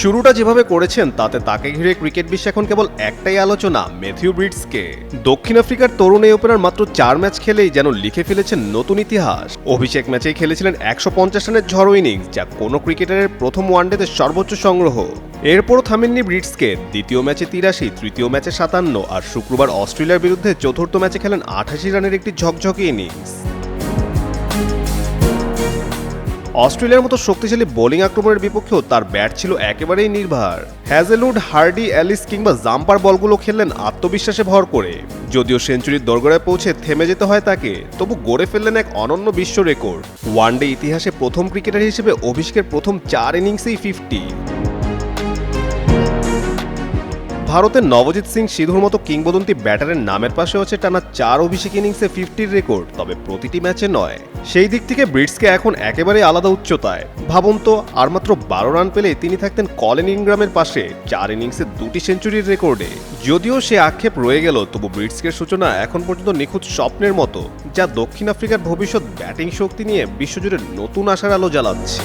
শুরুটা যেভাবে করেছেন, তাতে তাকে ঘিরে ক্রিকেট বিশ্বে এখন কেবল একটাই আলোচনা, ম্যাথিউ ব্রিডসকে। দক্ষিণ আফ্রিকার তরুণ এই ওপেনার মাত্র চার ম্যাচ খেলেই যেন লিখে ফেলেছেন নতুন ইতিহাস। অভিষেক ম্যাচেই খেলেছিলেন একশো পঞ্চাশ রানের ঝড়ো ইনিংস যা কোনো ক্রিকেটারের প্রথম ওয়ানডেতে সর্বোচ্চ সংগ্রহ। এরপরও থামেননি ব্রিটসকে দ্বিতীয় ম্যাচে তিরাশি, তৃতীয় ম্যাচে সাতান্ন, আর শুক্রবার অস্ট্রেলিয়ার বিরুদ্ধে চতুর্থ ম্যাচে খেলেন আঠাশি রানের একটি ঝকঝকে ইনিংস অস্ট্রেলিয়ার মতো শক্তিশালী বোলিং আক্রমণের বিপক্ষেও তার ব্যাট ছিল একেবারেই নির্ভার। হ্যাজেলউড, হার্ডি, অ্যালিস কিংবা জাম্পার বলগুলো খেললেন আত্মবিশ্বাসে ভর করে। যদিও সেঞ্চুরির দরগড়ায় পৌঁছে থেমে যেতে হয় তাকে, তবু গড়ে ফেললেন এক অনন্য বিশ্ব রেকর্ড। ওয়ানডে ইতিহাসে প্রথম ক্রিকেটার হিসেবে অভিষেকের প্রথম চার ইনিংসেই ফিফটি। ভারতের নবজিৎ সিং সিধুর মতো কিংবদন্তি ব্যাটারের নামের পাশে আছে টানা চার অভিষেক ইনিংসে ফিফটির রেকর্ড, তবে প্রতিটি ম্যাচে নয়। সেই দিক থেকে ব্রিটসকে এখন একেবারে আলাদা উচ্চতায়। ভাবুন তো, আর মাত্র বারো রান পেলে তিনি থাকতেন কলেন ইনগ্রামের পাশে চার ইনিংসে দুটি সেঞ্চুরির রেকর্ডে। যদিও সে আক্ষেপ রয়ে গেল, তবু ব্রিটসকের সূচনা এখন পর্যন্ত নিখুঁত স্বপ্নের মতো, যা দক্ষিণ আফ্রিকার ভবিষ্যৎ ব্যাটিং শক্তি নিয়ে বিশ্বজুড়ে নতুন আশার আলো জ্বালাচ্ছে।